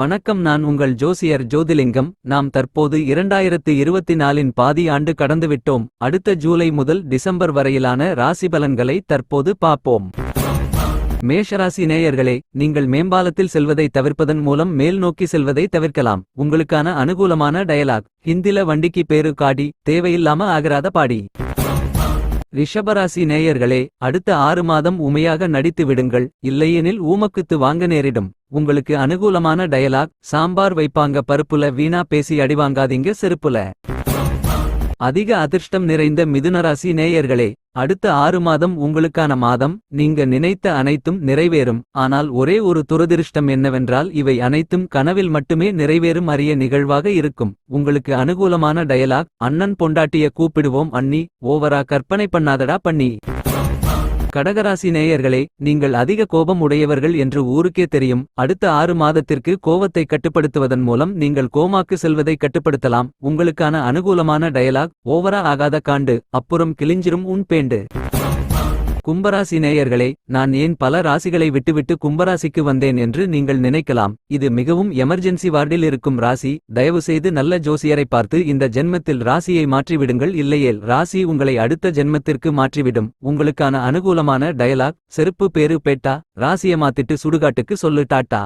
வணக்கம் நான் உங்கள் ஜோசியர் ஜோதிலிங்கம். நாம் தற்போது இரண்டாயிரத்து இருபத்தி நாலின் பாதி ஆண்டு கடந்துவிட்டோம். அடுத்த ஜூலை முதல் டிசம்பர் வரையிலான ராசி பலன்களை தற்போது பார்ப்போம். மேஷராசி நேயர்களே நீங்கள் மேம்பாலத்தில் செல்வதை தவிர்ப்பதன் மூலம் மேல் நோக்கி செல்வதை தவிர்க்கலாம். உங்களுக்கான அனுகூலமான டயலாக் ஹிந்தில வண்டிக்கு பேரு காடி தேவையில்லாம ஆகிறாத பாடி. ரிஷபராசி நேயர்களே அடுத்த ஆறு மாதம் உமையாக நடித்து விடுங்கள். இல்லையெனில் ஊமக்குத்து வாங்க நேரிடும். உங்களுக்கு அனுகூலமான டயலாக் சாம்பார் வைப்பாங்க பருப்புல வீணா பேசி அடிவாங்காதீங்க செருப்புல. அதிக அதிர்ஷ்டம் நிறைந்த மிதுனராசி நேயர்களே அடுத்த ஆறு மாதம் உங்களுக்கான மாதம் நீங்க நினைத்த அனைத்தும் நிறைவேறும். ஆனால் ஒரே ஒரு துரதிருஷ்டம் என்னவென்றால் இவை அனைத்தும் கனவில் மட்டுமே நிறைவேறும் அரிய நிகழ்வாக இருக்கும். உங்களுக்கு அனுகூலமான டயலாக் அண்ணன் பொண்டாட்டிய கூப்பிடுவோம் அண்ணி ஓவரா கற்பனை பண்ணாதடா பண்ணி. கடகராசி நேயர்களே நீங்கள் அதிக கோபம் உடையவர்கள் என்று ஊருக்கே தெரியும். அடுத்த ஆறு மாதத்திற்கு கோவத்தை கட்டுப்படுத்துவதன் மூலம் நீங்கள் கோமாக்கு செல்வதை கட்டுப்படுத்தலாம். உங்களுக்கான அனுகூலமான டயலாக் ஓவரா ஆகாத காண்டு அப்புறம் கிழிஞ்சிரும் உன் பேண்டு. கும்பராசி நேயர்களே நான் ஏன் பல ராசிகளை விட்டுவிட்டு கும்பராசிக்கு வந்தேன் என்று நீங்கள் நினைக்கலாம். இது மிகவும் எமர்ஜென்சி வார்டில் இருக்கும் ராசி. தயவு செய்து நல்ல ஜோசியரை பார்த்து இந்த ஜென்மத்தில் ராசியை மாற்றிவிடுங்கள். இல்லையேல் ராசி உங்களை அடுத்த ஜென்மத்திற்கு மாற்றிவிடும். உங்களுக்கான அனுகூலமான டயலாக் செருப்பு பேரு பேட்டா ராசியை மாத்திட்டு சுடுகாட்டுக்கு சொல்லு டாட்டா.